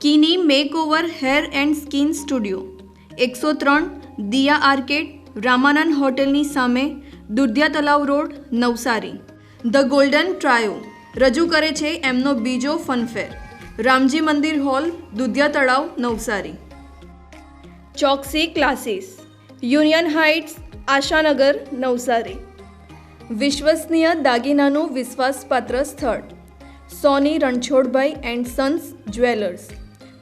કિની makeover hair and skin studio, એકસો ત્રણ, Diya arcade, Ramanand હોટેલની સામે, Dudhiya Talav road, Navsari. The golden trio, રજૂ કરે છે એમનો બીજો ફનફેર. રામજી મંદિર hall, Dudhiya Talav, Navsari. Choksi classes, union heights, Ashanagar, Navsari. વિશ્વસનીય દાગીનાનું વિશ્વાસપાત્ર સ્થળ, Soni Ranchhodbhai and sons jewellers.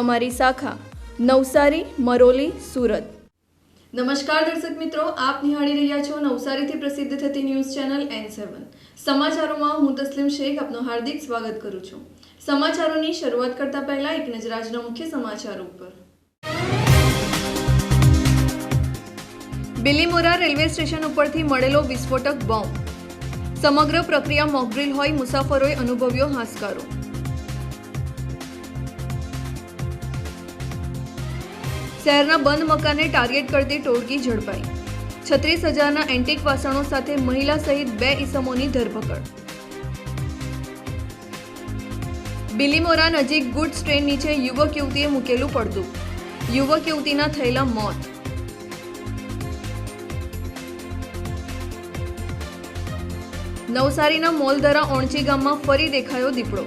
અમારી શાખા નવસારી મરોલી સુરત. નમસ્કાર દર્શક મિત્રો આપ નિહાળી રહ્યા છો નવસારીથી પ્રસિદ્ધ થતી ન્યૂઝ ચેનલ એન સેવન સમાચારોમાં હું તસ્લીમ શેખ આપનું હાર્દિક સ્વાગત કરું છું. સમાચારોની શરૂઆત કરતા પહેલા એક નજર આજના મુખ્ય સમાચારો ઉપર. બિલીમોરા રેલવે સ્ટેશન ઉપરથી મળેલો વિસ્ફોટક બોમ્બ. સમગ્ર પ્રક્રિયા મોકડ્રીલ હોય મુસાફરોએ અનુભવ્યો હાશકારો. શહેરના બંધ મકાનને ટાર્ગેટ કરતી ટોળકી ઝડપાઈ. છત્રીસ હજારના એન્ટિક વાસણો સાથે મહિલા સહિત બે ઈસમોની ધરપકડ. બિલીમોરા નજીક ગુડ્સ ટ્રેન નીચે યુવક યુવતીએ મૂકેલું પડતું યુવક યુવતીના થયેલા મોત. નવસારીના મોલધરા ઓણચી ગામમાં ફરી દેખાયો દીપડો.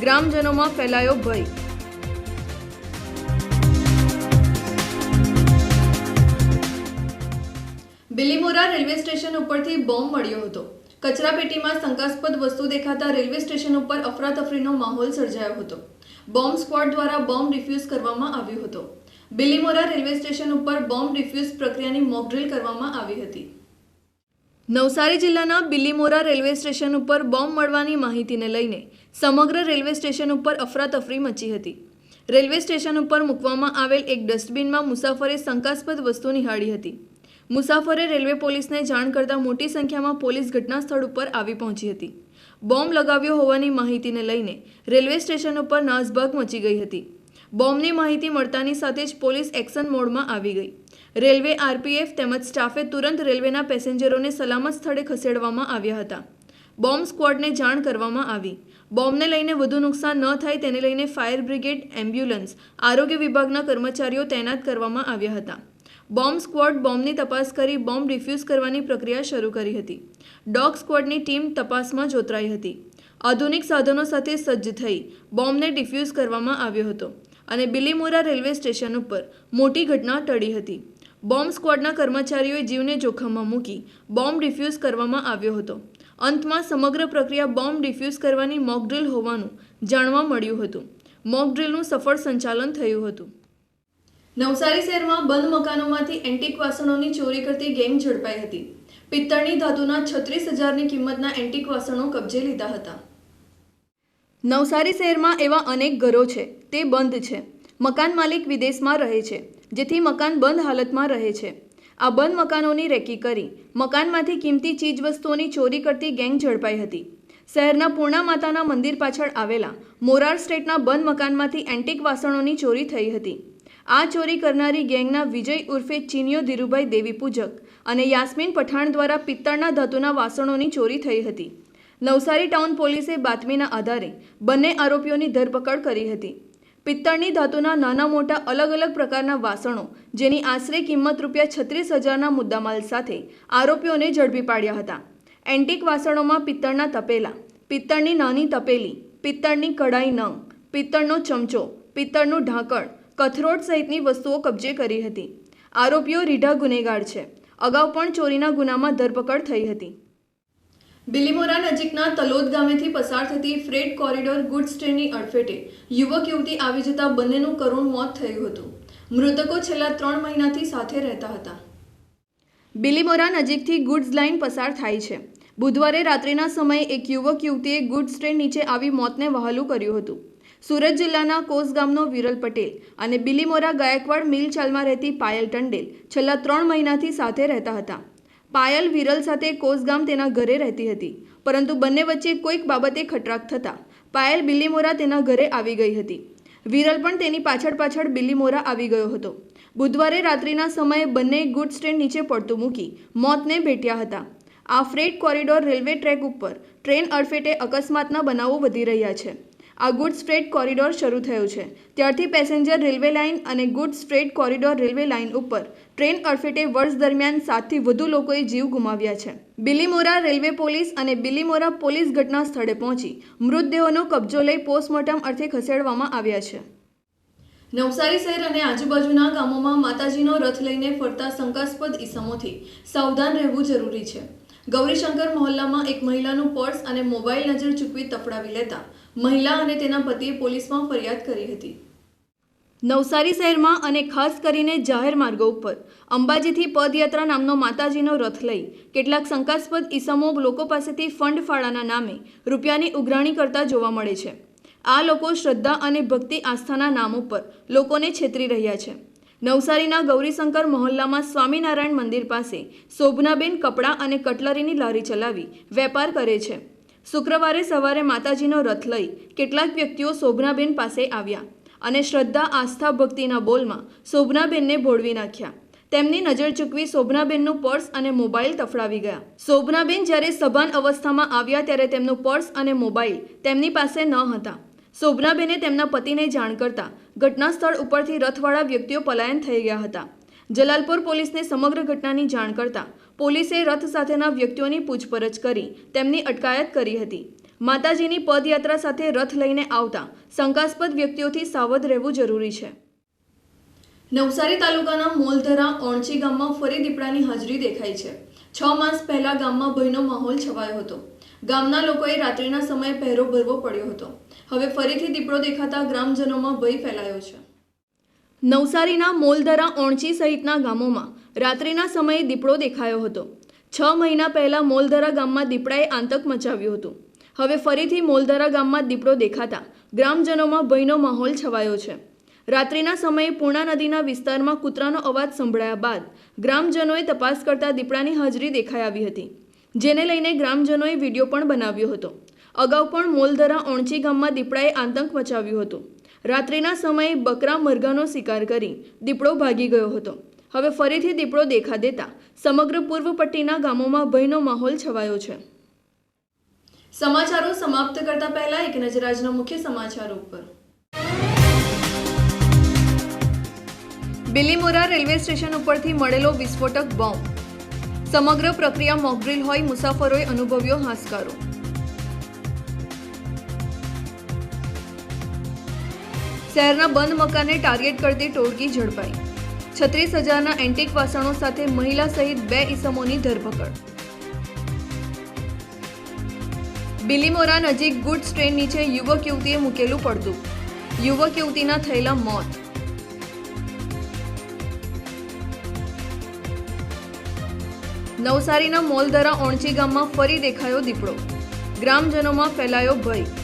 ગ્રામજનોમાં ફેલાયો ભય. બિલીમોરા રેલવે સ્ટેશન ઉપરથી બોમ્બ મળ્યો હતો. કચરાપેટીમાં શંકાસ્પદ વસ્તુ દેખાતા રેલવે સ્ટેશન ઉપર અફરાતફરીનો માહોલ સર્જાયો હતો. બોમ્બ સ્ક્વોડ દ્વારા બોમ્બ ડિફ્યુઝ કરવામાં આવ્યો હતો. બિલીમોરા રેલવે સ્ટેશન ઉપર બોમ્બ ડિફ્યુઝ પ્રક્રિયાની મોકડ્રીલ કરવામાં આવી હતી. નવસારી જિલ્લાના બિલીમોરા રેલવે સ્ટેશન ઉપર બોમ્બ મળવાની માહિતીને લઈને સમગ્ર રેલવે સ્ટેશન ઉપર અફરાતફરી મચી હતી. રેલવે સ્ટેશન ઉપર મૂકવામાં આવેલ એક ડસ્ટબિનમાં મુસાફરે શંકાસ્પદ વસ્તુ નિહાળી હતી. મુસાફરે રેલવે પોલીસને જાણ કરતાં મોટી સંખ્યામાં પોલીસ ઘટના સ્થળ ઉપર આવી પહોંચી હતી. બોમ્બ લગાવ્યો હોવાની માહિતીને લઈને રેલવે સ્ટેશન ઉપર નાસભાગ મચી ગઈ હતી. બોમ્બની માહિતી મળતાની સાથે જ પોલીસ એક્શન મોડમાં આવી ગઈ. રેલવે આરપીએફ તેમજ સ્ટાફે તુરંત રેલવેના પેસેન્જરોને સલામત સ્થળે ખસેડવામાં આવ્યા હતા. બોમ્બ સ્ક્વોડને જાણ કરવામાં આવી. બોમ્બને લઈને વધુ નુકસાન ન થાય તેને લઈને ફાયર બ્રિગેડ, એમ્બ્યુલન્સ, આરોગ્ય વિભાગના કર્મચારીઓ તૈનાત કરવામાં આવ્યા હતા. બોમ્બ સ્ક્વોડ બોમ્બની તપાસ કરી બોમ્બ ડિફ્યુઝ કરવાની પ્રક્રિયા શરૂ કરી હતી. ડોગ સ્ક્વોડની ટીમ તપાસમાં જોતરાઈ હતી. આધુનિક સાધનો સાથે સજ્જ થઈ બોમ્બને ડિફ્યુઝ કરવામાં આવ્યો હતો અને બિલીમોરા રેલવે સ્ટેશન ઉપર મોટી ઘટના ટળી હતી. બોમ્બ સ્ક્વોડના કર્મચારીઓએ જીવને જોખમમાં મૂકી બોમ્બ ડિફ્યુઝ કરવામાં આવ્યો હતો. અંતમાં સમગ્ર પ્રક્રિયા બોમ્બ ડિફ્યુઝ કરવાની મોકડ્રીલ હોવાનું જાણવા મળ્યું હતું. મોકડ્રીલનું સફળ સંચાલન થયું હતું. નવસારી શહેરમાં બંધ મકાનોમાંથી એન્ટિક વાસણોની ચોરી કરતી ગેંગ ઝડપાઈ હતી. પિત્તળની ધાતુના છત્રીસ હજારની કિંમતના એન્ટિક વાસણો કબજે લીધા હતા. નવસારી શહેરમાં એવા અનેક ઘરો છે, તે બંધ છે. મકાન માલિક વિદેશમાં રહે છે, જેથી મકાન બંધ હાલતમાં રહે છે. આ બંધ મકાનોની રેકી કરી, મકાનમાંથી કિંમતી ચીજવસ્તુઓની ચોરી કરતી ગેંગ ઝડપાઈ હતી. શહેરના પૂર્ણા માતાના મંદિર પાછળ આવેલા મોરાર સ્ટેટના બંધ મકાનમાંથી એન્ટિક વાસણોની ચોરી થઈ હતી. આ ચોરી કરનારી ગેંગના વિજય ઉર્ફે ચીનિયો ધીરુભાઈ દેવી પૂજક અને યાસ્મીન પઠાણ દ્વારા પિત્તળના ધાતુના વાસણોની ચોરી થઈ હતી. નવસારી ટાઉન પોલીસે બાતમીના આધારે બંને આરોપીઓની ધરપકડ કરી હતી. પિત્તળની ધાતુના નાના મોટા અલગ અલગ પ્રકારના વાસણો, જેની આશરે કિંમત રૂપિયા છત્રીસ હજારના મુદ્દામાલ સાથે આરોપીઓને ઝડપી પાડ્યા હતા. એન્ટિક વાસણોમાં પિત્તળના તપેલા, પિત્તળની નાની તપેલી, પિત્તળની કડાઈ નંગ, પિત્તળનો ચમચો, પિત્તળનું ઢાંકણ કથરોટ સહિતની વસ્તુઓ કબજે કરી હતી. આરોપીઓ રીઢા ગુનેગાર છે. અગાઉ પણ ચોરીના ગુનામાં ધરપકડ થઈ હતી. બિલીમોરા નજીકના તલોદ ગામેથી પસાર થતી ફ્રેટ કોરિડોર ગુડ્સ ટ્રેનની અડફેટે યુવક યુવતી આવી જતા બંનેનું કરુણ મોત થયું હતું. મૃતકો છેલ્લા ત્રણ મહિનાથી સાથે રહેતા હતા. બિલીમોરા નજીકથી ગુડ્સ લાઇન પસાર થાય છે. બુધવારે રાત્રિના સમયે એક યુવક યુવતીએ ગુડ્સ ટ્રેન નીચે આવી મોતને વહાલું કર્યું હતું. સુરત જિલ્લાના કોસ ગામનો વિરલ પટેલ અને બિલીમોરા ગાયકવાડ મિલ ચાલમાં રહેતી પાયલ ટંડેલ છેલ્લા ત્રણ મહિનાથી સાથે રહેતા હતા. પાયલ વિરલ સાથે કોસ ગામ તેના ઘરે રહેતી હતી, પરંતુ બંને વચ્ચે કોઈક બાબતે ખટરાક થતાં પાયલ બિલીમોરા તેના ઘરે આવી ગઈ હતી. વિરલ પણ તેની પાછળ પાછળ બિલીમોરા આવી ગયો હતો. બુધવારે રાત્રિના સમયે બંને ગુડ સ્ટેન્ડ નીચે પડતું મૂકી મોતને ભેટ્યા હતા. આ ફ્રેટ કોરિડોર રેલવે ટ્રેક ઉપર ટ્રેન અડફેટે અકસ્માતના બનાવો વધી રહ્યા છે. આ ગુડ્સ ફ્રેટ કોરિડોર શરૂ થયો છે. ત્યારથી પેસેન્જર રેલવે લાઇન અને goods freight corridor railway line ઉપર ટ્રેન અડફેટે વર્ષ દરમિયાન સાતથી વધુ લોકોએ જીવ ગુમાવ્યા છે. બિલીમોરા રેલવે પોલીસ અને બિલીમોરા પોલીસ ઘટના સ્થળે પહોંચી મૃતદેહોનો કબજો લઈ પોસ્ટમોર્ટમ અર્થે ખસેડવામાં આવ્યા છે. નવસારી શહેર અને આજુબાજુના ગામોમાં માતાજીનો રથ લઈને ફરતા શંકાસ્પદ ઈસમોથી સાવધાન રહેવું જરૂરી છે. ગૌરીશંકર મહોલ્લામાં એક મહિલાનું પર્સ અને મોબાઈલ નજર ચૂકવી તફડાવી લેતા મહિલા અને તેના પતિએ પોલીસમાં ફરિયાદ કરી હતી. નવસારી શહેરમાં અને ખાસ કરીને જાહેર માર્ગો ઉપર અંબાજીથી પદયાત્રા નામનો માતાજીનો રથ લઈ કેટલાક શંકાસ્પદ ઈસમો લોકો પાસેથી ફંડ ફાળાના નામે રૂપિયાની ઉઘરાણી કરતા જોવા મળે છે. આ લોકો શ્રદ્ધા અને ભક્તિ આસ્થાના નામ ઉપર લોકોને છેતરી રહ્યા છે. નવસારીના ગૌરીશંકર મહોલ્લામાં સ્વામિનારાયણ મંદિર પાસે શોભનાબેન કપડાં અને કટલરીની લારી ચલાવી વેપાર કરે છે. શુક્રવારે સવારે માતાજીનો રથ લઈ કેટલાક વ્યક્તિઓ શોભનાબેન પાસે આવ્યા અને શ્રદ્ધા, આસ્થા, ભક્તિના બોલમાં શોભનાબેનને ભોળવી નાખ્યા. તેમની નજર ચૂકવી શોભનાબેનનું પર્સ અને મોબાઈલ તફડાવી ગયા. શોભનાબેન જ્યારે સભાન અવસ્થામાં આવ્યા ત્યારે તેમનું પર્સ અને મોબાઈલ તેમની પાસે ન હતા. શોભનાબેને તેમના પતિને જાણ કરતા ઘટના સ્થળ ઉપરથી રથવાળા વ્યક્તિઓ પલાયન થઈ ગયા હતા. જલાલપુર પોલીસને સમગ્ર ઘટનાની જાણ કરતા પોલીસે રથ સાથેના વ્યક્તિઓની પૂછપરછ કરી તેમની અટકાયત કરી હતી. માતાજીની પદયાત્રા સાથે રથ લઈને આવતા શંકાસ્પદ વ્યક્તિઓથી સાવધ રહેવું જરૂરી છે. નવસારી તાલુકાના મોલધરા ઓણચી ગામમાં ફરી દીપડાની હાજરી દેખાઈ છે. છ માસ પહેલા ગામમાં ભયનો માહોલ છવાયો હતો. ગામના લોકોએ રાત્રિના સમયે પહેરો ભરવો પડ્યો હતો. હવે ફરીથી દીપડો દેખાતા ગ્રામજનોમાં ભય ફેલાયો છે. નવસારીના મોલધરા ઓણચી સહિતના ગામોમાં રાત્રિના સમયે દીપડો દેખાયો હતો. છ મહિના પહેલા મોલધરા ગામમાં દીપડાએ આતંક મચાવ્યું હતું. હવે ફરીથી મોલધરા ગામમાં દીપડો દેખાતા ગ્રામજનોમાં ભયનો માહોલ છવાયો છે. રાત્રિના સમયે પૂર્ણા નદીના વિસ્તારમાં કૂતરાનો અવાજ સંભળાયા બાદ ગ્રામજનોએ તપાસ કરતા દીપડાની હાજરી દેખાઈ આવી હતી, જેને લઈને ગ્રામજનોએ વીડિયો પણ બનાવ્યો હતો. અગાઉ પણ મોલધરા ઓણચી ગામમાં દીપડાએ આતંક મચાવ્યું હતું. રાત્રિના સમયે બકરા મરઘાનો શિકાર કરી દીપડો ભાગી ગયો હતો. હવે ફરીથી દીપડો દેખા દેતા સમગ્ર પૂર્વ પટ્ટીના ગામોમાં ભયનો માહોલ છવાયો છે. સમાચારો સમાપ્ત કરતા પહેલા એક નજર આજના મુખ્ય સમાચારો ઉપર. બિલીમોરા રેલવે સ્ટેશન ઉપરથી મળેલો વિસ્ફોટક બોમ્બ. સમગ્ર પ્રક્રિયા મોકડ્રીલ હોય મુસાફરોએ અનુભવ્યો હાશકારો. શહેરના બંધ મકાનને ટાર્ગેટ કરતી ટોળકી ઝડપાઈ. છત્રીસ હજારના એન્ટિક વાસણો સાથે મહિલા સહિત બે ઈસમોની ધરપકડ. બિલીમોરા નજીક ગુડ્સ ટ્રેન નીચે યુવક યુવતીએ મૂકેલું પડતું યુવક યુવતીના થયેલા મોત. નવસારીના મોલધરા ઓણચી ગામમાં ફરી દેખાયો દીપડો. ગ્રામજનોમાં ફેલાયો ભય.